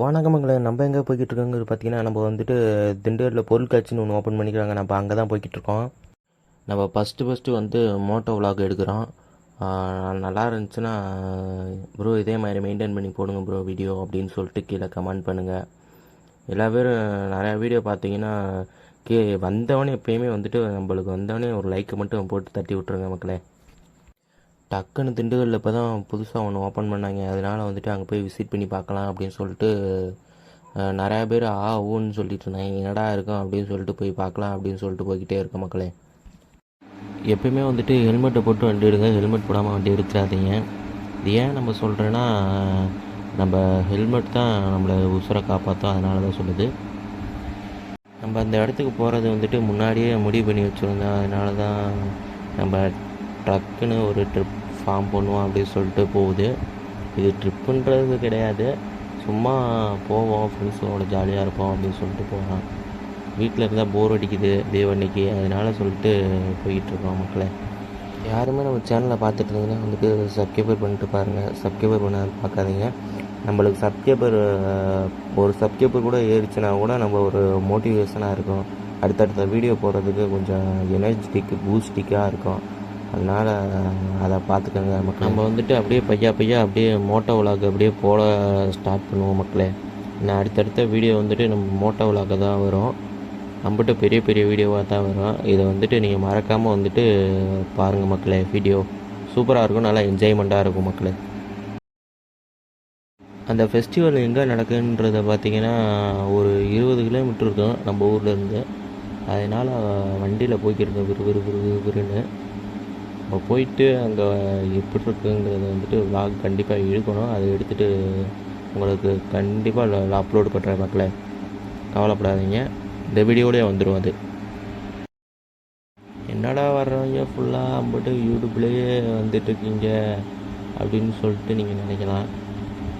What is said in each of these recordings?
வணக்கமங்களே நம்ம எங்கே போய்கிட்டு இருக்கோங்கிறது பார்த்தீங்கன்னா நம்ம வந்துட்டு திண்டுக்கல்லில் பொருட்காட்சின்னு ஒன்று ஓப்பன் பண்ணிக்கிறாங்க. நம்ம அங்கே தான் போய்கிட்டு இருக்கோம் நம்ம ஃபஸ்ட்டு ஃபஸ்ட்டு வந்து மோட்டோ விலாக் எடுக்கிறோம். நல்லா இருந்துச்சுன்னா ப்ரோ இதே மாதிரி மெயின்டைன் பண்ணி போடுங்க ப்ரோ வீடியோ அப்படின்னு சொல்லிட்டு கீழே கமெண்ட் பண்ணுங்கள் எல்லா பேரும் நிறையா வீடியோ பார்த்தீங்கன்னா கே வந்தவொடனே எப்பயுமே வந்துட்டு நம்மளுக்கு வந்தவொடனே ஒரு லைக்கை மட்டும் போட்டு தட்டி விட்ருங்க மக்களே. டக்குன்னு திண்டுக்கல்லில் இப்போ தான் புதுசாக ஒன்று ஓப்பன் பண்ணாங்க. அதனால் வந்துட்டு அங்கே போய் விசிட் பண்ணி பார்க்கலாம் அப்படின்னு சொல்லிட்டு நிறையா பேர் ஆ ஊன்னு சொல்லிட்டு இருந்தாங்க. என்னடா இருக்கும் அப்படின்னு சொல்லிட்டு போய் பார்க்கலாம் அப்படின்னு சொல்லிட்டு போய்கிட்டே இருக்க மக்களே. எப்பயுமே வந்துட்டு ஹெல்மெட்டை போட்டு வண்டி எடுங்க. ஹெல்மெட் போடாமல் வண்டி எடுத்துடாதீங்க. இது ஏன் நம்ம சொல்கிறேன்னா நம்ம ஹெல்மெட் தான் நம்மளை உசுரை காப்பாற்றும் அதனால தான் சொல்லுது. நம்ம அந்த இடத்துக்கு போகிறது வந்துட்டு முன்னாடியே முடிவு பண்ணி வச்சுருந்தோம் அதனால தான் நம்ம ட்ரக்குன்னு ஒரு ட்ரிப் ஃபார்ம் பண்ணுவோம் அப்படின்னு சொல்லிட்டு போகுது. இது ட்ரிப்புன்றது கிடையாது. சும்மா போவோம் ஃப்ரெண்ட்ஸோட ஜாலியாக இருப்போம் அப்படின்னு சொல்லிட்டு போகலாம் வீட்டில் இருந்தால் போர் அடிக்குது தீவன்னைக்கு அதனால சொல்லிட்டு போயிட்டுருக்கோம் மக்களை. யாருமே நம்ம சேனலை பார்த்துட்டு இருந்தீங்கன்னா வந்துட்டு சப்ஸ்கிரைபர் பண்ணிட்டு பாருங்கள் சப்ஸ்கிரைபர் பண்ண பார்க்காதீங்க. நம்மளுக்கு சப்ஸ்கிரைபர் ஒரு சப்ஸ்கிரைபர் கூட ஏறிச்சுனா கூட நம்ம ஒரு மோட்டிவேஷனாக இருக்கும். அடுத்தடுத்த வீடியோ போடுறதுக்கு கொஞ்சம் எனர்ஜெட்டிக் பூஸ்டிக்காக இருக்கும். அதனால் அதை பார்த்துக்கோங்க மக்கள். நம்ம வந்துட்டு அப்படியே பையா பையா அப்படியே மோட்டோ விலாக் அப்படியே போட ஸ்டார்ட் பண்ணுவோம் மக்களே. நான் அடுத்தடுத்த வீடியோ வந்துட்டு நம்ம மோட்டோ விலாக தான் வரும். நம்மகிட்ட பெரிய பெரிய வீடியோவாக தான் வரும். இதை வந்துட்டு நீங்கள் மறக்காமல் வந்துட்டு பாருங்கள் மக்களே வீடியோ சூப்பராக இருக்கும் நல்லா என்ஜாய்மெண்ட்டாக இருக்கும் மக்களே. அந்த ஃபெஸ்டிவல் எங்கே நடக்குன்றத பார்த்தீங்கன்னா ஒரு இருபது கிலோமீட்டர் இருக்கும் நம்ம ஊர்லேருந்து அதனால் வண்டியில் போய்க்கிருக்கோம் விறு விறு விறு விறு விறுன்னு நம்ம போயிட்டு அங்கே எப்படி இருக்குங்கிறத வந்துட்டு vlog கண்டிப்பாக இழுக்கணும் அதை எடுத்துகிட்டு உங்களுக்கு கண்டிப்பாக அப்லோடு பண்ணுறேன் மக்களை. கவலைப்படாதீங்க. இந்த வீடியோலேயே வந்துடும் அது. என்னடா வர்றவங்க ஃபுல்லாக அம்பிட்டு யூடியூப்லேயே வந்துட்டுருக்கீங்க அப்படின்னு சொல்லிட்டு நீங்கள் நினைக்கலாம்.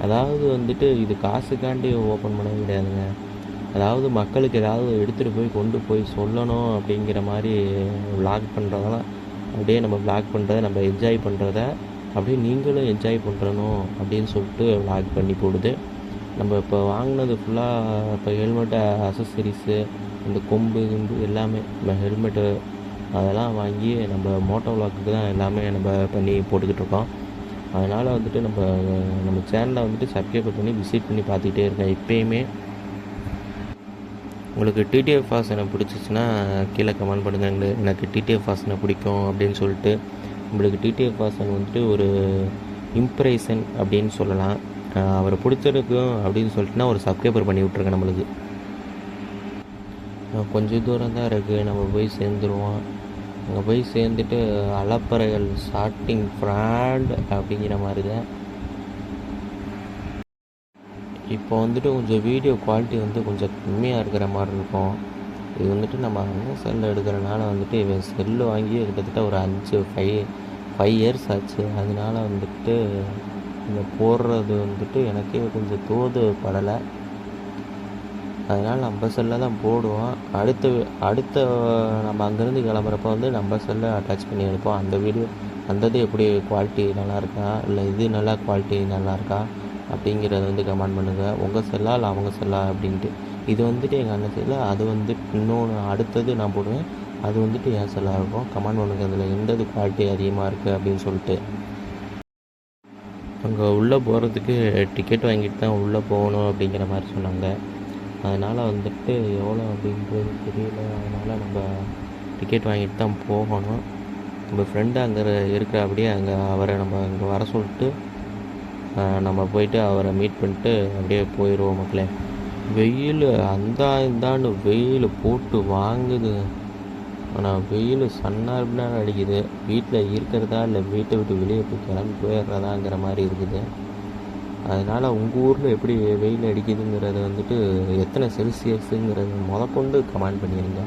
அதாவது வந்துட்டு இது காசுக்காண்டி ஓப்பன் பண்ணவே கிடையாதுங்க அதாவது மக்களுக்கு ஏதாவது எடுத்துகிட்டு போய் கொண்டு போய் சொல்லணும் அப்படிங்கிற மாதிரி விளாக் பண்ணுறதெல்லாம் அப்படியே நம்ம விளாக் பண்ணுறத நம்ம என்ஜாய் பண்ணுறத அப்படியே நீங்களும் என்ஜாய் பண்ணுறணும் அப்படின்னு சொல்லிட்டு விளாக் பண்ணி போடுது. நம்ம இப்போ வாங்கினது ஃபுல்லாக இப்போ ஹெல்மெட்டு அசசரிஸு இந்த கொம்பு கிம்பு எல்லாமே நம்ம ஹெல்மெட்டு அதெல்லாம் வாங்கி நம்ம மோட்டோ விளாக்குக்கு தான் எல்லாமே நம்ம பண்ணி போட்டுக்கிட்டு இருக்கோம். அதனால் வந்துட்டு நம்ம நம்ம சேனலை வந்துட்டு சப்ஸ்கிரைப் பண்ணி விசிட் பண்ணி பார்த்துக்கிட்டே இருக்கேன் எப்பயுமே உங்களுக்கு டிடிஎஃப் ஃபாசனை பிடிச்சிச்சின்னா கீழே கமெண்ட் பண்ணுங்கள் எங்களுக்கு எனக்கு டிடிஎஃப் ஃபாசனை பிடிக்கும் அப்படின்னு சொல்லிட்டு. உங்களுக்கு டிடிஎஃப் ஃபாசன் வந்துட்டு ஒரு இம்ப்ரெஷன் அப்படின்னு சொல்லலாம். அவரை பிடிச்சிருக்கும் அப்படின்னு சொல்லிட்டுனா ஒரு சப்ஸ்கிரைபர் பண்ணி விட்ருங்க நம்மளுக்கு. கொஞ்சம் தூரம் தான் இருக்குது நம்ம போய் சேர்ந்துருவோம். அங்கே போய் சேர்ந்துட்டு அலப்பறைகள் ஸ்டார்டிங் ஃப்ராண்ட் அப்படிங்கிற மாதிரி தான் இப்போ வந்துட்டு கொஞ்சம் வீடியோ குவாலிட்டி வந்து கொஞ்சம் கம்மியாக இருக்கிற மாதிரி இருக்கும். இது வந்துட்டு நம்ம அண்ணன் செல்லில் எடுக்கிறனால வந்துட்டு இவன் செல்லு வாங்கி கிட்டத்தட்ட ஒரு அஞ்சு ஃபைவ் ஃபைவ் இயர்ஸ் ஆச்சு. அதனால வந்துட்டு இந்த போடுறது வந்துட்டு எனக்கே கொஞ்சம் தோது படலை அதனால் நம்ம செல்லில் தான் போடுவோம். அடுத்த அடுத்த நம்ம அங்கேருந்து கிளம்புறப்ப வந்து நம்ம செல்லை அட்டாச் பண்ணி எடுப்போம். அந்த வீடியோ அந்த இது எப்படி குவாலிட்டி நல்லா இருக்கா? இல்லை இது நல்லா குவாலிட்டி நல்லா இருக்கா? அப்படிங்கிறத வந்து கமெண்ட் பண்ணுங்கள் உங்கள் செல்லா இல்லை அவங்க செல்லா அப்படின்ட்டு. இது வந்துட்டு எங்கள் அண்ணன் செல்ல அது வந்து இன்னொன்று அடுத்தது நான் போடுவேன். அது வந்துட்டு என் செல்லாக இருக்கும். கமெண்ட் பண்ணுங்கள் அதில் எந்தது குவாலிட்டி அதிகமாக இருக்குது அப்படின்னு சொல்லிட்டு. அங்கே உள்ளே போகிறதுக்கு டிக்கெட் வாங்கிட்டு தான் உள்ளே போகணும் அப்படிங்கிற மாதிரி சொன்னாங்க. அதனால் வந்துட்டு எவ்வளோ அப்படின்றது தெரியல. அதனால் நம்ம டிக்கெட் வாங்கிட்டு தான் போகணும். நம்ம ஃப்ரெண்டு அங்கே இருக்கிற அப்படியே அங்கே அவரை நம்ம அங்கே வர சொல்லிட்டு நம்ம போயிட்டு அவரை மீட் பண்ணிட்டு அப்படியே போயிடுவோம் மக்களே. வெயில் அந்த இந்தாண்டு வெயில் போட்டு வாங்குது. ஆனால் வெயில் சன்னார்பினா அடிக்குது. வீட்டில் இருக்கிறதா இல்லை வீட்டை விட்டு வெளியே போய் கிளம்பி போயிடுறதாங்கிற மாதிரி இருக்குது. அதனால் உங்கள் ஊரில் எப்படி வெயில் அடிக்குதுங்கிறத வந்துட்டு எத்தனை செல்சியஸுங்கிறது முதற்கொண்டு கமெண்ட் பண்ணிடுங்க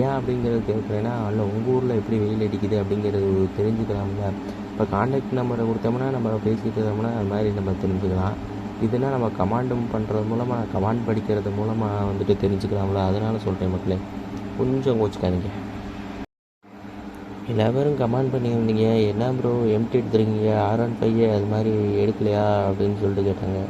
ஏன் அப்படிங்கிறது கேட்குறேன்னா அதில் உங்கள் ஊரில் எப்படி வெயில் அடிக்குது அப்படிங்கிறது தெரிஞ்சுக்கலாம்ல. இப்போ காண்டாக்ட் நம்பரை கொடுத்தோம்னா நம்ம பேசிட்டு இருந்தோம்னா அது மாதிரி நம்ம தெரிஞ்சுக்கலாம். இதுனா நம்ம கமாண்டும் பண்ணுறது மூலமாக கமாண்ட் படிக்கிறது மூலமாக வந்துட்டு தெரிஞ்சுக்கலாம்ல. அதனால சொல்கிறேன் மக்களே. கொஞ்சம் கோச்சிக்காதீங்க. எல்லாரும் கமெண்ட் பண்ணியிருந்தீங்க என்ன ப்ரோ எம்டி எடுத்துருக்கீங்க. ஆர் ஒன் ஃபைவ் அது மாதிரி எடுக்கலையா? அப்படின்னு சொல்லிட்டு கேட்டாங்க.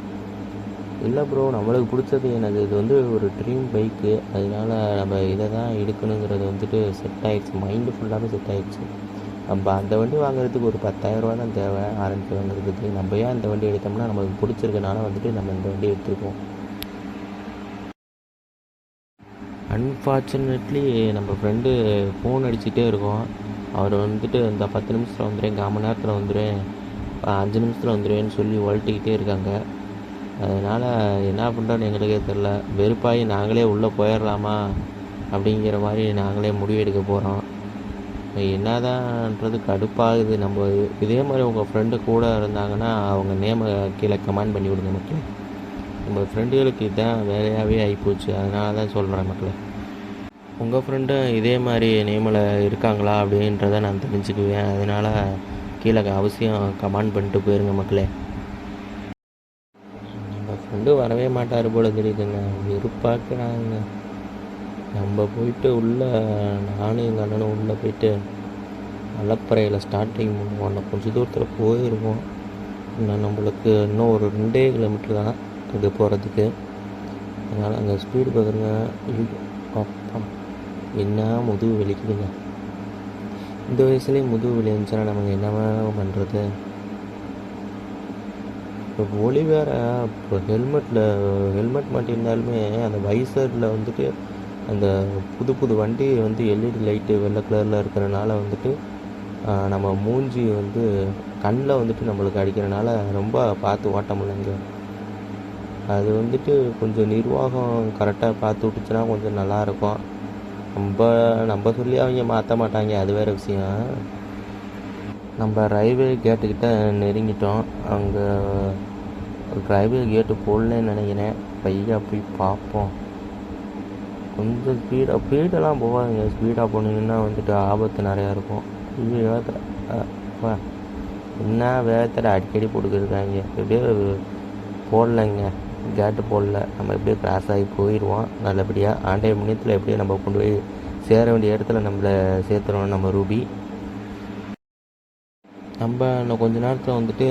இல்லை ப்ரோ நம்மளுக்கு பிடிச்சது எனக்கு இது வந்து ஒரு ட்ரீம் பைக்கு அதனால நம்ம இதை தான் எடுக்கணுங்கிறது வந்துட்டு செட் ஆயிடுச்சு. மைண்டு ஃபுல்லாகவே செட் ஆகிடுச்சு நம்ம அந்த வண்டி வாங்குறதுக்கு ஒரு பத்தாயிரரூவா தான் தேவை ஆரஞ்சு வாங்குறதுக்கு. நம்ம ஏன் அந்த வண்டி எடுத்தோம்னா நமக்கு பிடிச்சிருக்கனால வந்துட்டு நம்ம இந்த வண்டி எடுத்துருக்கோம். அன்ஃபார்ச்சுனேட்லி நம்ம ஃப்ரெண்டு ஃபோன் அடிச்சுட்டே இருக்கோம். அவர் வந்துட்டு இந்த பத்து நிமிஷத்தில் வந்துடுறேன் கால் மணி நேரத்தில் வந்துடுவேன் அஞ்சு நிமிஷத்தில் வந்துடுவேன்னு சொல்லி ஒழட்டிக்கிட்டே இருக்காங்க. அதனால் என்ன பண்ணுறோன்னு எங்களுக்கே தெரில வெறுப்பாகி நாங்களே உள்ளே போயிடலாமா? அப்படிங்கிற மாதிரி நாங்களே முடிவெடுக்க போகிறோம் என்னதான்றது கடுப்பாகுது. நம்ம இதே மாதிரி உங்கள் ஃப்ரெண்டு கூட இருந்தாங்கன்னா அவங்க நேமை கீழே கமெண்ட் பண்ணி விடுங்க மக்களே. நம்ம ஃப்ரெண்டுகளுக்கு இதுதான் வேலையாகவே ஆகிப்போச்சு அதனால தான் சொல்கிறேன் மக்களே. உங்கள் ஃப்ரெண்டும் இதே மாதிரி நேமில் இருக்காங்களா அப்படின்றத நான் தெரிஞ்சுக்குவேன். அதனால் கீழே அவசியம் கமெண்ட் பண்ணிட்டு போயிருங்க மக்களே. நம்ம ஃப்ரெண்டு வரவே மாட்டார் போல தெரியுதுங்க. வெறுப்பாக்குறாங்க நம்ம போயிட்டு உள்ளே நானும் எங்கள் அண்ணனும் உள்ளே போயிட்டு அலப்பறையில் ஸ்டார்டிங் பண்ணுவோம் கொஞ்சம் தூரத்தில் போயிருவோம். இன்னும் நம்மளுக்கு இன்னும் ஒரு ரெண்டே கிலோமீட்டர் தான் அங்கே போகிறதுக்கு அதனால் அங்கே ஸ்பீடு பார்க்குறங்க அப்பா. என்ன முதுகு வலிக்குதுங்க. இந்த வயசுலேயும் முதுகு வலி இருந்துச்சுன்னா நமக்கு என்ன பண்ணுறது இப்போ ஒளி வேற இப்போ ஹெல்மெட்டில் ஹெல்மெட் மாட்டியிருந்தாலுமே அந்த வைசரில் வந்துட்டு அந்த புது புது வண்டி வந்து எல்இடி லைட்டு வெள்ளை கலரில் இருக்கிறனால வந்துட்டு நம்ம மூஞ்சி வந்து கண்ணில் வந்துட்டு நம்மளுக்கு அடிக்கிறனால ரொம்ப பார்த்து ஓட்ட முடியலங்க அது வந்துட்டு கொஞ்சம் நிர்வாகம் கரெக்டாக பார்த்து விட்டுச்சுன்னா கொஞ்சம் நல்லாயிருக்கும் நம்ம நம்ம சொல்லி அவங்க மாற்ற மாட்டாங்க அது வேறு விஷயம். நம்ம ரயில்வே கேட்டுக்கிட்ட நெருங்கிட்டோம். அங்கே ரயில்வே கேட்டு போடலன்னு நினைக்கிறேன். பையா போய் பார்ப்போம். கொஞ்சம் ஸ்பீடாக ஸ்பீடெல்லாம் போகாதீங்க. ஸ்பீடாக போனீங்கன்னா வந்துட்டு ஆபத்து நிறையா இருக்கும். இது வேகத்தில் என்ன வேகத்தில் அடிக்கடி போட்டுக்கிருக்காங்க. எப்படியோ போடலைங்க. கேட்டு போடல. நம்ம எப்படியோ கிராஸ் ஆகி போயிடுவோம் நல்லபடியாக ஆண்டைய முன்னியத்தில் எப்படியோ நம்ம கொண்டு போய் சேர வேண்டிய இடத்துல நம்மளை சேர்த்துறோம். நம்ம ரூபி. நம்ம இன்னும் கொஞ்ச நேரத்தில் வந்துட்டு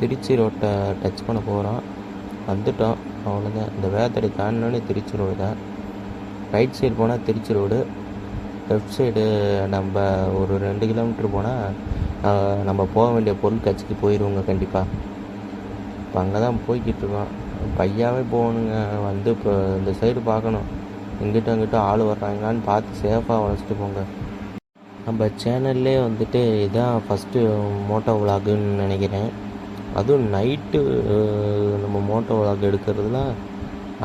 திருச்சி ரோட்டை டச் பண்ண போகிறோம் வந்துட்டோம். அவ்வளோதான் இந்த வேதடி தாண்டினோடனே திருச்சி ரோடு தான். ரைட் சைடு போனால் திருச்சி ரோடு லெஃப்ட் சைடு நம்ம ஒரு ரெண்டு கிலோமீட்டர் போனால் நம்ம போக வேண்டிய பொருள் கட்சிக்கு போயிடுவோங்க கண்டிப்பாக இப்போ அங்கே தான் போய்கிட்டு இருக்கோம். பையாவே போகணுங்க. வந்து இப்போ இந்த சைடு பார்க்கணும். இங்கிட்ட அங்கிட்ட ஆள் வர்றாங்களான்னு பார்த்து சேஃபாக வளர்ச்சிட்டு போங்க. நம்ம சேனல்லே வந்துட்டு இதான் ஃபஸ்ட்டு மோட்டோ விலாகுன்னு நினைக்கிறேன். அதுவும் நைட்டு நம்ம மோட்டோ விலாக் எடுக்கிறதுலாம்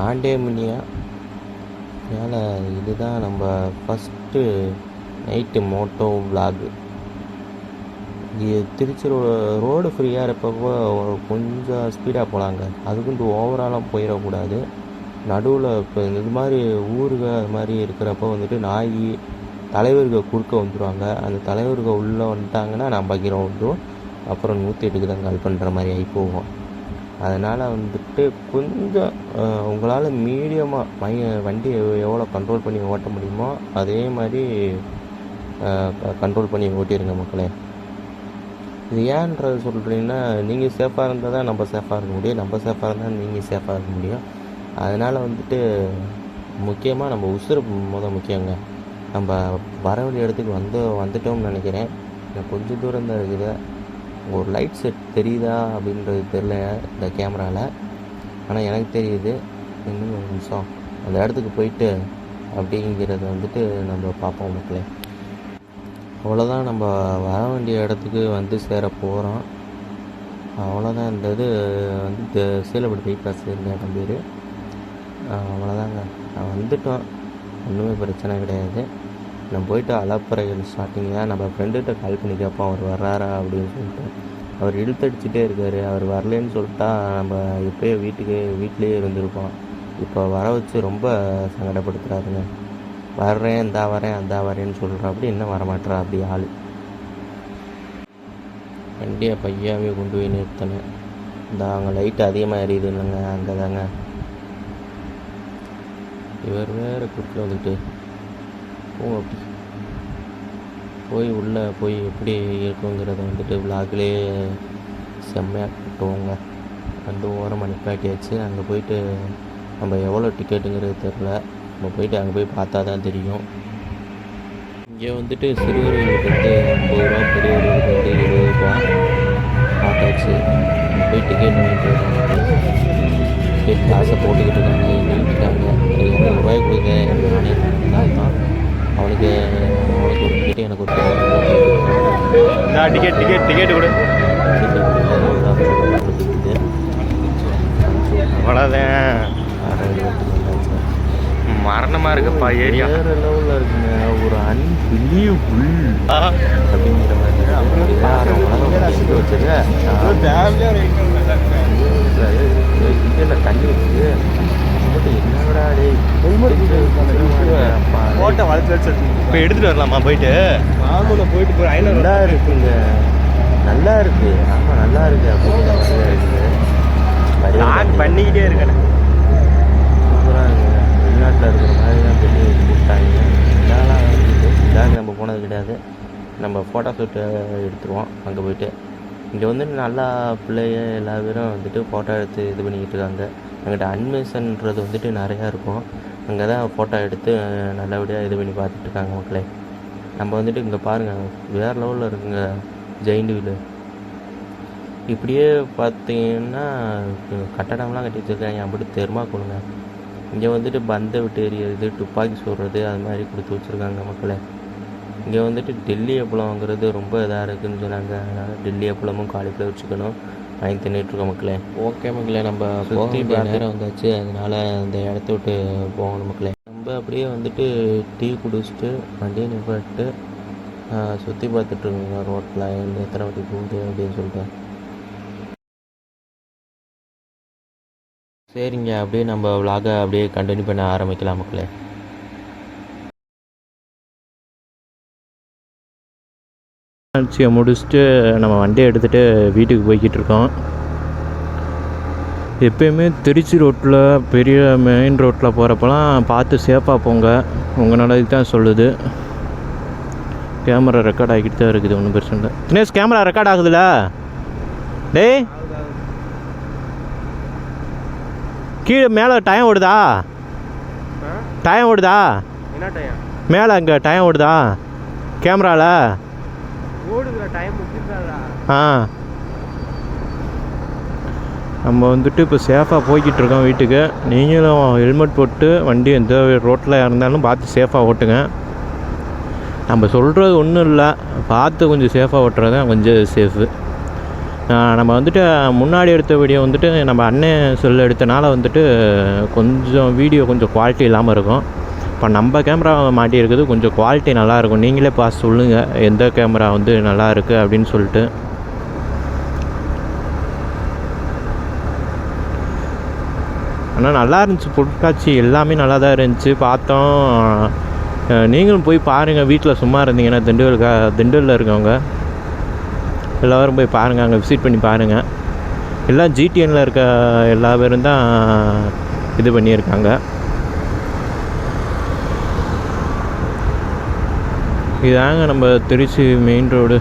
ஆண்டே மினியா அதனால் இதுதான் நம்ம ஃபஸ்ட்டு நைட்டு மோட்டோ விளாகு இது திருச்சி ரோ ரோடு ஃப்ரீயாக இருப்பப்போ கொஞ்சம் ஸ்பீடாக போகலாங்க அதுக்குன்ட்டு ஓவராலாக போயிடக்கூடாது. நடுவில் இப்போ இது மாதிரி ஊருக அது மாதிரி இருக்கிறப்போ வந்துட்டு நாய் தலைவர்கள் குறுக்க வந்துடுவாங்க அந்த தலைவர்கள் உள்ளே வந்துட்டாங்கன்னா நான் பகிரம் வந்துடும் அப்புறம் நூற்றி எட்டுக்கு தான் கால் பண்ணுற மாதிரி ஆகி போவோம் அதனால் வந்துட்டு கொஞ்சம் உங்களால் மீடியமாக மைய வண்டியை எவ்வளோ கண்ட்ரோல் பண்ணி ஓட்ட முடியுமோ அதே மாதிரி கண்ட்ரோல் பண்ணி ஓட்டிடுங்க மக்களே. இது ஏன்றது சொல்கிறீங்கன்னா நீங்கள் சேஃபாக இருந்தால் தான் நம்ம சேஃபாக இருக்க முடியும். நம்ம சேஃபாக இருந்தால் நீங்கள் சேஃபாக இருக்க முடியும். அதனால் வந்துட்டு முக்கியமாக நம்ம உசுறு முத முக்கியங்க. நம்ம வரவழி இடத்துக்கு வந்து வந்துட்டோம்னு நினைக்கிறேன். கொஞ்சம் தூரம் தான் இருக்குது. ஒரு லைட் செட் தெரியுதா அப்படின்றது தெரில இந்த கேமராவில் ஆனால் எனக்கு தெரியுது இன்னும் ஒரு நிமிஷம். அந்த இடத்துக்கு போயிட்டு அப்படிங்கிறத வந்துட்டு நம்ம பார்ப்போம் மக்களே. அவ்வளோதான் நம்ம வர வேண்டிய இடத்துக்கு வந்து சேர போகிறோம் அவ்வளோதான் இந்த இது வந்து தெ- சீலப்படி பைபாஸ் இருந்த இடம் பேர். அவ்வளோதாங்க நான் வந்துட்டோம். ஒன்றுமே பிரச்சனை கிடையாது. நான் போயிட்டு அலப்பறைகள் ஸ்டார்டிங்கில் நம்ம ஃப்ரெண்டுகிட்ட கால் பண்ணி கேட்போம் அவர் வர்றாரா அப்படின்னு சொல்லிட்டு. அவர் இழுத்தடிச்சிட்டே இருக்கார். அவர் வரலன்னு சொல்லிட்டா நம்ம எப்பயோ வீட்டுக்கு வீட்டிலேயே இருந்திருப்போம். இப்போ வர வச்சு ரொம்ப சங்கடப்படுத்துகிறாருங்க வர்றேன் இந்தா வரேன் அந்தா வரேன்னு சொல்கிறா அப்படி இன்னும் வரமாட்டேறா அப்படி ஆள். வண்டியை பையாவே கொண்டு போய் நிறுத்தினேன். இந்த அவங்க லைட் அதிகமாக எரியுது இல்லைங்க அங்கே தாங்க இவர் வேறு குட்டில் வந்துட்டு போங்க அப்படி போய் உள்ளே போய் எப்படி இருக்குங்கிறத வந்துட்டு விளாக்லேயே செம்மையாக கட்டுவோங்க வந்து ஓரமாக நிப்பாட்டியாச்சு அங்கே போயிட்டு நம்ம எவ்வளோ டிக்கெட்டுங்கிறது தெரில. நம்ம போயிட்டு அங்கே போய் பார்த்தா தான் தெரியும். இங்கே வந்துட்டு சிறுவர்களுக்கு வந்து ஐம்பது ரூபா பெரியவர்களுக்கு வந்து இருபது ரூபா பார்த்தாச்சு. போய் டிக்கெட் வாங்கிட்டு டிக்கெட் காசை போட்டுக்கிட்டு இருக்காங்க. நீட்டாங்க இரநூறுபாய் கொடுங்க நானே அவனுக்கு அவனுக்கு ஒரு டிக்கெட் எனக்கு ஒரு டிக்கெட் டிக்கெட் டிக்கெட் டிக்கெட் கொடு. அவ்வளோதான் மரணமாக இருக்குப்பா ஏரியா. வேற லெவலில் இருக்குங்க. ஒரு அன்பிலீவபுள் அப்படிங்கிற மாதிரி. இதில் தண்ணி அப்பா, போட்டோ வளர்த்து வச்சு இப்போ எடுத்துகிட்டு வரலாமா போயிட்டு? ஆமாம் போயிட்டு போய் ஐநூறு நல்லா இருக்குங்க. நல்லா இருக்கு. ஆமா நல்லா இருக்கு. இருக்குது லாக் பண்ணிக்கிட்டே இருக்கேன். சூப்பராக இருக்குங்க. வெளிநாட்டில் இருக்கிற மாதிரி தான் பெரிய கூப்பிட்டாங்க. இதெல்லாம் இதாக நம்ம போனது கிடையாது. நம்ம ஃபோட்டோ ஷூட்டு எடுத்துருவோம். அங்கே போயிட்டு. இங்கே வந்து நல்லா பிள்ளைய எல்லா பேரும் வந்துட்டு ஃபோட்டோ எடுத்து இது பண்ணிக்கிட்டு இருக்காங்க. எங்கிட்ட அட்மிஷன்ன்றது வந்துட்டு நிறையா இருக்கும். அங்கே தான் ஃபோட்டோ எடுத்து நல்லபடியாக இது பண்ணி பார்த்துட்டு இருக்காங்க மக்களே. நம்ம வந்துட்டு இங்கே பாருங்கள் வேறு லெவலில் இருக்குங்க ஜெயிண்ட் வீலு இப்படியே பார்த்தீங்கன்னா கட்டடம்லாம் கட்டி வச்சுருக்காங்க அப்படி கொடுங்க இங்கே வந்துட்டு பந்தை விட்டு எறியறது துப்பாக்கி சுடுறது அது மாதிரி கொடுத்து வச்சுருக்காங்க மக்களை. இங்கே வந்துட்டு டெல்லி அப்பளம் வாங்குறது ரொம்ப இதாக இருக்குதுன்னு சொன்னாங்க. அதனால் டெல்லி அப்பளமும் காலிஃப்ளவர் சிக்கனும் வாங்கி தின்னுட்ருக்கோம் மக்களே. ஓகே மக்களே நம்ம சுற்றி நேரம் வந்தாச்சு. அதனால் அந்த இடத்த விட்டு போகணும் மக்களே. நம்ம அப்படியே வந்துட்டு டீ குடிச்சிட்டு வண்டியை நிப்பாட்டு சுற்றி பார்த்துட்ருக்கோங்க ரோட்டில் எத்தனை வாட்டி போகுது அப்படின்னு சொல்லிட்டு. சரிங்க அப்படியே நம்ம vlog-அ அப்படியே கண்டினியூ பண்ண ஆரம்பிக்கலாம் மக்களே. நிகழ்ச்சியை முடிச்சுட்டு நம்ம வண்டியை எடுத்துகிட்டு வீட்டுக்கு போய்கிட்டு இருக்கோம். எப்பயுமே திருச்சி ரோட்டில் பெரிய மெயின் ரோட்டில் போகிறப்பலாம் பார்த்து சேஃபாக போங்க. உங்கள் நல்லதுக்கு தான் சொல்லுது. கேமரா ரெக்கார்ட் ஆகிட்டு தான் இருக்குது ஒன்றும் பிரச்சனை இல்லை. தினேஷ் கேமரா ரெக்கார்ட் ஆகுதுல்ல டேய். கீழே மேலே டைம் ஓடுதா? டைம் ஓடுதா? மேலே அங்கே டைம் ஓடுதா? கேமராவில் ஆ. நம்ம வந்துட்டு இப்போ சேஃபாக போய்கிட்டு இருக்கோம் வீட்டுக்கு. நீங்களும் ஹெல்மெட் போட்டு வண்டி எந்த ரோட்டில் இருந்தாலும் பார்த்து சேஃபாக ஓட்டுங்க. நம்ம சொல்கிறது ஒன்றும் இல்லை. பார்த்து கொஞ்சம் சேஃபாக ஓட்டுறது தான் கொஞ்சம் சேஃபு நம்ம வந்துட்டு முன்னாடி எடுத்த வீடியோ வந்துட்டு நம்ம அண்ணன் செல் எடுத்தனால வந்துட்டு கொஞ்சம் வீடியோ கொஞ்சம் குவாலிட்டி இல்லாமல் இருக்கும். இப்போ நம்ம கேமரா மாட்டி இருக்குது கொஞ்சம் குவாலிட்டி நல்லாயிருக்கும். நீங்களே பார்த்து சொல்லுங்கள் எந்த கேமரா வந்து நல்லா இருக்குது அப்படின்னு சொல்லிட்டு. ஆனால் நல்லா இருந்துச்சு. பொருட்காட்சி எல்லாமே நல்லா தான் இருந்துச்சு. பார்த்தோம். நீங்களும் போய் பாருங்கள் வீட்டில் சும்மா இருந்தீங்கன்னா திண்டுக்கல்கா திண்டுக்கல்ல இருக்கவங்க எல்லோரும் போய் பாருங்கள் அங்கே விசிட் பண்ணி பாருங்கள் எல்லாம் ஜிடிஎனில் இருக்க எல்லா பேரும் தான் இது பண்ணியிருக்காங்க. இதாங்க நம்ம திருச்சி மெயின் ரோடு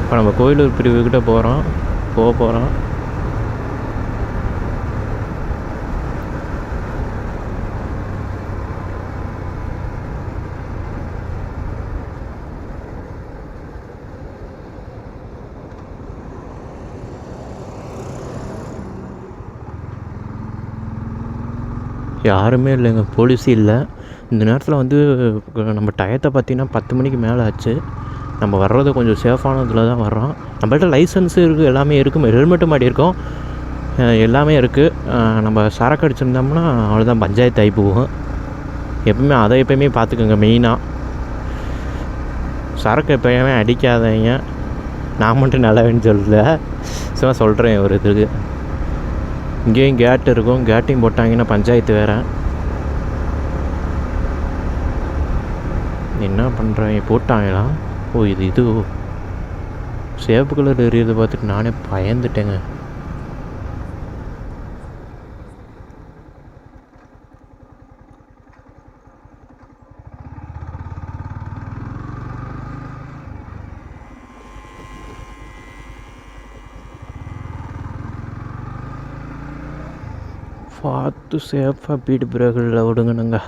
இப்போ நம்ம கோயிலூர் பிரிவுக்கிட்ட போகிறோம் போக போகிறோம் யாருமே இல்லைங்க. போலீஸ் இல்லை. இந்த நேரத்தில் வந்து நம்ம டயத்தை பார்த்தீங்கன்னா பத்து மணிக்கு மேலே ஆச்சு. நம்ம வர்றது கொஞ்சம் சேஃபானதில் தான் வர்றோம். நம்மள்ட்ட லைசன்ஸு இருக்குது எல்லாமே இருக்குது ஹெல்மெட்டு மாடி இருக்கோம். எல்லாமே இருக்குது நம்ம சரக்கு அடிச்சிருந்தோம்னா அவ்வளோதான் பஞ்சாயத்து ஆகி போகும். எப்பவுமே அதை எப்பயுமே பார்த்துக்கோங்க மெயினாக சரக்கு எப்பயுமே அடிக்காதீங்க. நான் மட்டும் நல்லவேன்னு சொல்லல. சும்மா சொல்கிறேன் ஒரு இதுக்கு. இங்கேயும் கேட் இருக்கும். கேட்டையும் போட்டாங்கன்னா பஞ்சாயத்து வேறு. என்ன பண்ணுறேன் போட்டாங்களா? ஓ இது இது. சேப்பு கலர் எரியதை பார்த்துட்டு நானே பயந்துட்டேங்க. பார்த்து சேஃபாக பீடு பிரேக்கில் விடுங்கணுங்க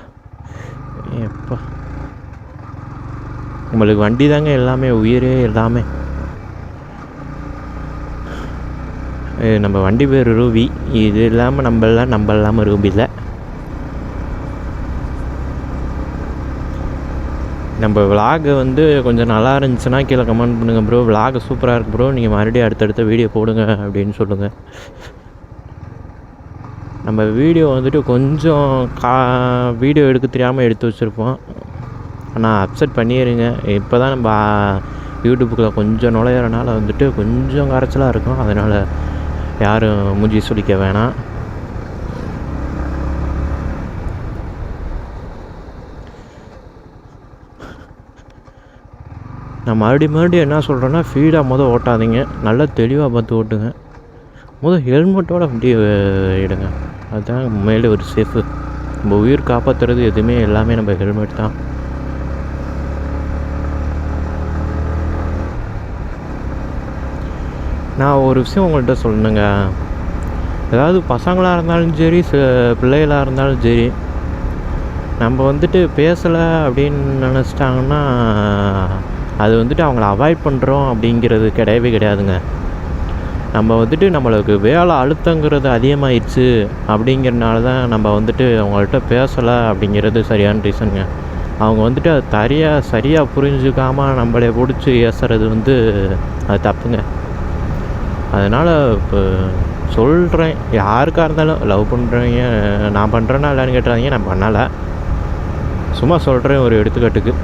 எப்போ நம்மளுக்கு வண்டி தாங்க எல்லாமே உயிரே எல்லாமே. நம்ம வண்டி பேர் ரூபி. இது இல்லாமல் நம்மளாம் நம்ம இல்லாமல் ரூபி இல்லை நம்ம விலாகு வந்து கொஞ்சம் நல்லா இருந்துச்சுன்னா கீழே கமெண்ட் பண்ணுங்கள் ப்ரோ விலாகு சூப்பராக இருக்கு ப்ரோ நீங்கள் மறுபடியும் அடுத்தடுத்த வீடியோ போடுங்க அப்படின்னு சொல்லுங்கள் நம்ம வீடியோ வந்துட்டு கொஞ்சம் கா வீடியோ எடுக்க தெரியாமல் எடுத்து வச்சுருப்போம். ஆனால் அப்செட் பண்ணிடுங்க இப்போ தான் நம்ம யூடியூப்புக்குள்ளே கொஞ்சம் நுழையிறனால வந்துட்டு கொஞ்சம் கரைச்சலாக இருக்கும். அதனால் யாரும் மூஞ்சி சுளிக்க வேணாம். நான் மறுபடியும் மறுபடியும் என்ன சொல்கிறேன்னா ஃபீடாக மொதல் ஓட்டாதீங்க. நல்லா தெளிவாக பார்த்து ஓட்டுங்க. முதல் ஹெல்மெட்டோட வண்டி இடுங்க. அதுதான் உண்மையிலே ஒரு சேஃபு நம்ம உயிர் காப்பாற்றுறது எதுவுமே எல்லாமே நம்ம ஹெல்மெட் தான். நான் ஒரு விஷயம் உங்கள்கிட்ட சொல்லணுங்க. ஏதாவது பசங்களாக இருந்தாலும் சரி ச- பிள்ளைகளாக இருந்தாலும் சரி நம்ம வந்துட்டு பேசலை அப்படின்னு நினச்சிட்டாங்கன்னா அது வந்துட்டு அவங்கள அவாய்ட் பண்ணுறோம் அப்படிங்கிறது கிடையவே கிடையாதுங்க. நம்ம வந்துட்டு நம்மளுக்கு வேலை அழுத்தங்கிறது அதிகமாகிடுச்சு அப்படிங்கிறனால தான் நம்ம வந்துட்டு அவங்கள்ட்ட பேசலை அப்படிங்கிறது சரியான ரீசனுங்க அவங்க வந்துட்டு அது தரியாக சரியாக புரிஞ்சுக்காமல் நம்மளை பிடிச்சி ஏசுறது வந்து அது தப்புங்க. அதனால் இப்போ சொல்கிறேன் யாருக்காக இருந்தாலும் லவ் பண்ணுறவங்க நான் பண்ணுறேன்னா இல்லைன்னு கேட்டுறாதீங்க. நான் பண்ணலை. சும்மா சொல்கிறேன் ஒரு எடுத்துக்காட்டுக்கு.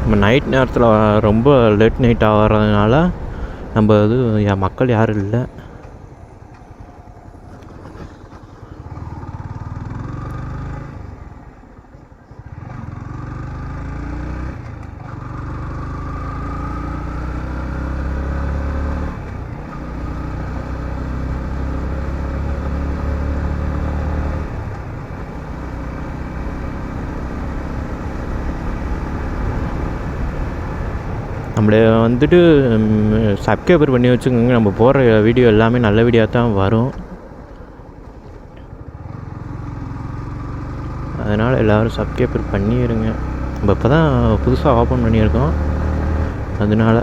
நம்ம நைட் நேரத்தில் ரொம்ப லேட் நைட் ஆகிறதுனால நம்ம இது மக்கள் யாரும் இல்லை. நம்மளை வந்துட்டு சப்ஸ்கிரைபர் பண்ணி வச்சுக்கோங்க. நம்ம போடுற வீடியோ எல்லாமே நல்ல வீடியோ தான் வரும். அதனால் எல்லோரும் சப்ஸ்கிரைபர் பண்ணிடுங்க நம்ம இப்போ தான் புதுசாக ஓப்பன் பண்ணியிருக்கோம். அதனால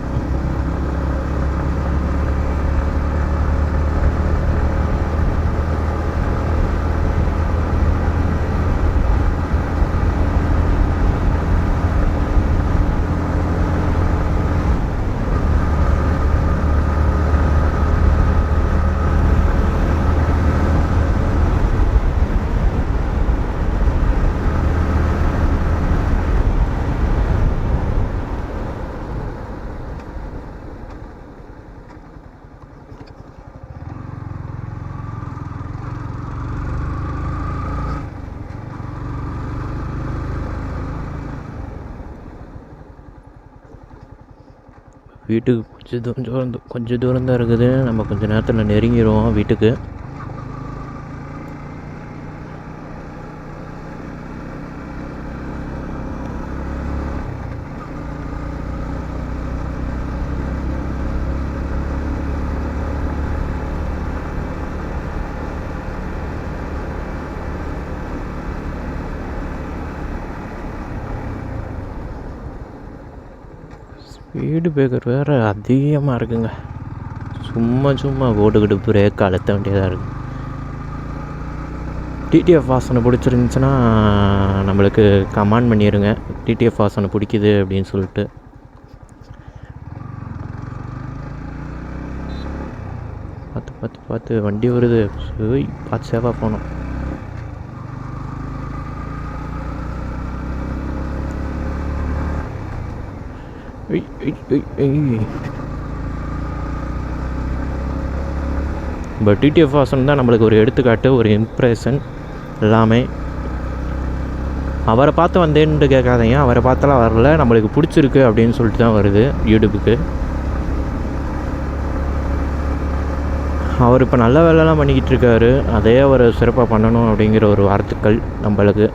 வீட்டுக்கு கொஞ்சம் தூரம் கொஞ்சம் தூரம் தான் இருக்குது. நம்ம கொஞ்சம் நேரத்தில் நெருங்கிடுவோம் வீட்டுக்கு. ஸ்பீடு பிரேக்கர் வேறு அதிகமாக இருக்குங்க. சும்மா சும்மா ஓட்டுக்கிட்டு பிரேக் அழுத்த வேண்டியதாக இருக்குது டிடிஎஃப் வாசனை பிடிச்சிருந்துச்சுன்னா நம்மளுக்கு கமெண்ட் பண்ணிடுங்க டிடிஎஃப் வாசனை பிடிக்குது அப்படின்னு சொல்லிட்டு. பார்த்து பார்த்து பார்த்து வண்டி வருது. பார்த்து சேவாக போனோம் ஐய், இப்போ டிடிஎஃப் வாசன் தான் நம்மளுக்கு ஒரு எடுத்துக்காட்டு ஒரு இம்ப்ரெஷன் எல்லாமே. அவரை பார்த்து வந்தேன்ட்டு கேட்காதீங்க. அவரை பார்த்தெல்லாம் வரல நம்மளுக்கு பிடிச்சிருக்கு அப்படின்னு சொல்லிட்டு தான் வருது யூடியூபுக்கு அவர் இப்போ நல்ல வேலைலாம் பண்ணிக்கிட்டு இருக்காரு. அதே அவர் சிறப்பாக பண்ணணும் அப்படிங்கிற ஒரு வார்த்தைகள் நம்மளுக்கு.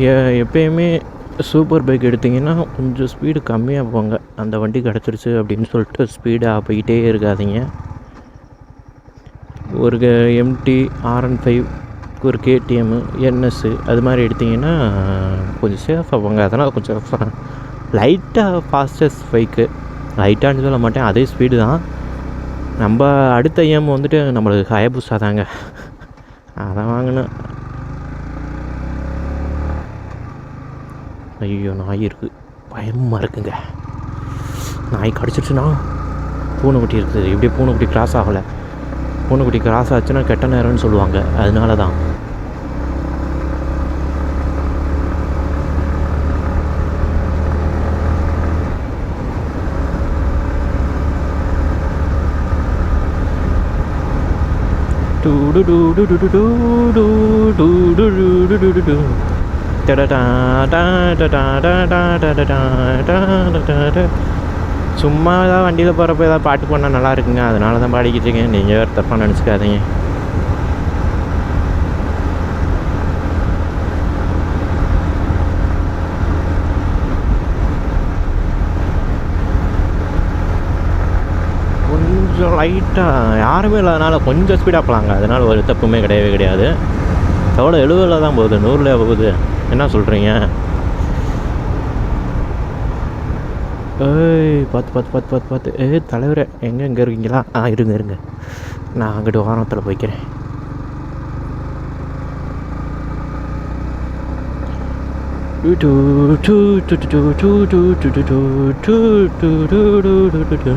எ- எப்பயுமே சூப்பர் பைக் எடுத்தீங்கன்னா கொஞ்சம் ஸ்பீடு கம்மியாக போங்க. அந்த வண்டி கிடச்சிருச்சு அப்படின்னு சொல்லிட்டு ஸ்பீடாக போய்கிட்டே இருக்காதிங்க. ஒரு எம்டி ஆர்என் ஃபைவ் ஒரு கேடிஎம்மு என்எஸ்ஸு அது மாதிரி எடுத்தீங்கன்னா கொஞ்சம் சேஃபாக போங்க. அதெல்லாம் கொஞ்சம் லைட்டாக ஃபாஸ்டஸ்ட் பைக்கு லைட்டான்னு சொல்ல மாட்டேன். அதே ஸ்பீடு தான். நம்ம அடுத்த எம் வந்துட்டு நம்மளுக்கு ஹயபுசா தாங்க. அதை வாங்கினேன். ஐயோ நாய் இருக்குது பயமாக இருக்குங்க நாய் கடிச்சிருச்சுன்னா பூனைக்குட்டி இருக்குது இப்படியே பூனைக்குட்டி கிராஸ் ஆகலை பூனைக்குட்டி கிராஸ் ஆச்சுன்னா கெட்ட நேரம்னு சொல்லுவாங்க அதனால தான் சும்மா ஏதாவது வண்டியில் போகிறப்ப ஏதாவது பாட்டு போனால் நல்லா இருக்குங்க அதனால தான் பாடிக்கிட்டு இருக்கேன் நீங்கள் வேறு தப்பாக நினச்சிக்காதீங்க கொஞ்சம் லைட்டாக யாருமே இல்லாதனால கொஞ்சம் ஸ்பீடாக போகலாங்க அதனால் ஒரு தப்புமே கிடையவே கிடையாது எவ்வளோ எழுபதில் தான் போகுது நூறில் போகுது என்ன சொல்கிறீங்க ஏய் பார்த்து பார்த்து பார்த்து பார்த்து பார்த்து ஏய் தலைவரே எங்கே எங்கே இருக்கீங்களா ஆ இருங்க இருங்க நான் அங்கிட்டு வாரத்தில் போய்க்கிறேன் டு to to to to to to to to டு டூ டூ டு டு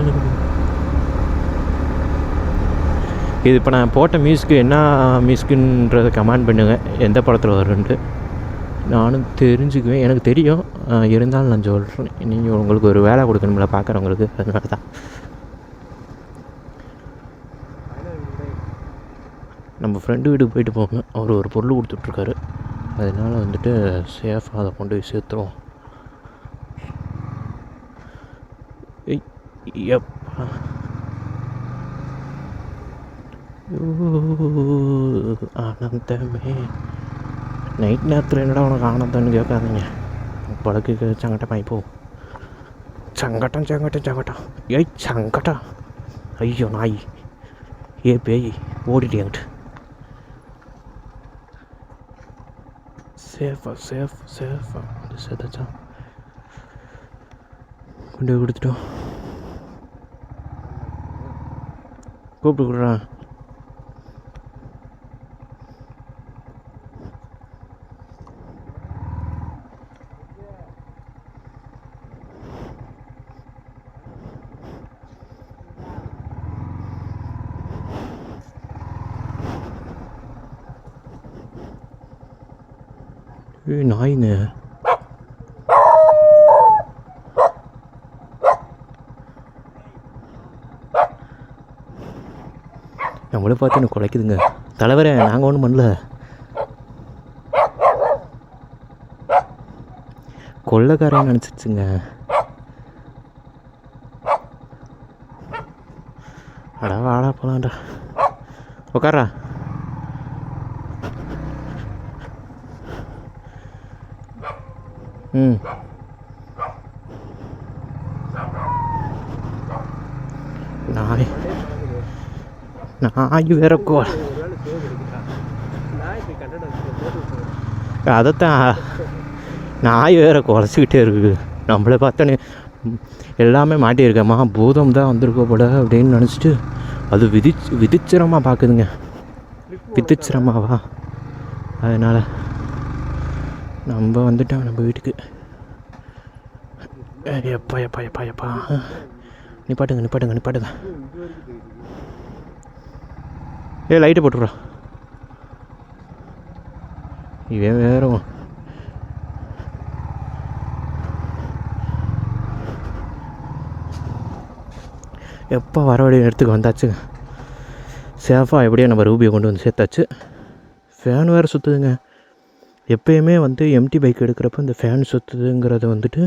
இது இப்போ நான் போட்ட மியூசிக்கு என்ன மியூசிக்குன்றதை கமெண்ட் பண்ணுங்கள் எந்த படத்தில் வரும்ன்ட்டு. நானும் தெரிஞ்சுக்குவேன். எனக்கு தெரியும். இருந்தாலும் நான் சொல்கிறேன் நீங்கள் உங்களுக்கு ஒரு வேலை கொடுக்கணும்ல பார்க்குறவங்களுக்கு அதனால தான் நம்ம ஃப்ரெண்டு வீட்டுக்கு போயிட்டு போங்க. அவர் ஒரு பொருள் கொடுத்துட்ருக்காரு. அதனால் வந்துட்டு சேஃபாக அதை கொண்டு போய் சேர்த்துருவோம். ஏய், எப்பா ആനന്ദമേ. നൈറ്റിനകത്ത് എന്നടാണ് കാണത്തന്നെ കേൾക്കാതെ ഞാൻ ഇപ്പോഴേക്ക് ചങ്ങട്ടമായി പോവും. ചങ്കട്ടം ചങ്കട്ടം ചങ്കട്ടം ഏയ് ചങ്കട്ട അയ്യോ നായി. ഏ പേയി ഓടിട്ട് അങ്ങോട്ട്. Safe safe safe. ശ്രദ്ധിച്ചോ? കൊണ്ടുപോയി കൊടുത്തിട്ടോ? கூப்பிட்டு கொடுறேன் ஏய் நம்மளை பார்த்து எனக்கு குலைக்குதுங்க தலைவரே நாங்கள் ஒன்றும் பண்ணல. கொள்ளக்காரன் நினச்சிச்சுங்க அடா வாடா போலாம்டா. உட்காரா ம். நாய். நாய் வேற கோ அதைத்தான். நாய் வேற குறைச்சிக்கிட்டே இருக்குது. நம்மளை பார்த்தோன்னே எல்லாமே மாட்டியிருக்கேம்மா பூதம் தான் வந்திருக்க போல அப்படின்னு நினச்சிட்டு அது விதிச் விதிச்சிரமாக பார்க்குதுங்க. விதிச்சிரமாவா? அதனால் நம்ம வந்துட்டோம் நம்ம வீட்டுக்கு. எப்பா எப்பா எப்பா எப்பா நிப்பாட்டுங்க நிப்பாட்டுங்க நிப்பாட்டுங்க. ஏ லைட்டை போட்டுடுறா இவன் வேற எப்போ வர வேண்டிய இடத்துக்கு வந்தாச்சுங்க சேஃபாக எப்படியோ நம்ம ரூபியை கொண்டு வந்து சேர்த்தாச்சு. ஃபேன் வேறு சுற்றுதுங்க எப்பயுமே வந்து எம்டி பைக் எடுக்கிறப்ப இந்த ஃபேன் சுற்றுதுங்கிறத வந்துட்டு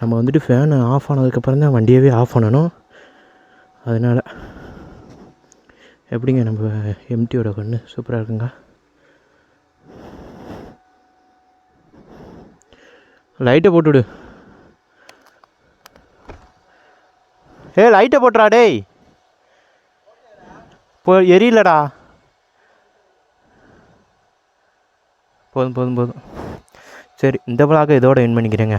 நம்ம வந்துட்டு ஃபேனு ஆஃப் ஆனதுக்கப்புறம் தான் வண்டியவே ஆஃப் பண்ணணும். அதனால் எப்படிங்க நம்ம எம்டியோட கண்ணு? சூப்பராக இருக்குங்க லைட்டை போட்டுவிடு. ஏ லைட்டை போட்டுறா டேய். போ எரியலடா போதும் போதும் போதும். சரி இந்த விழாக்க இதோட இன் பண்ணிக்கிறேங்க.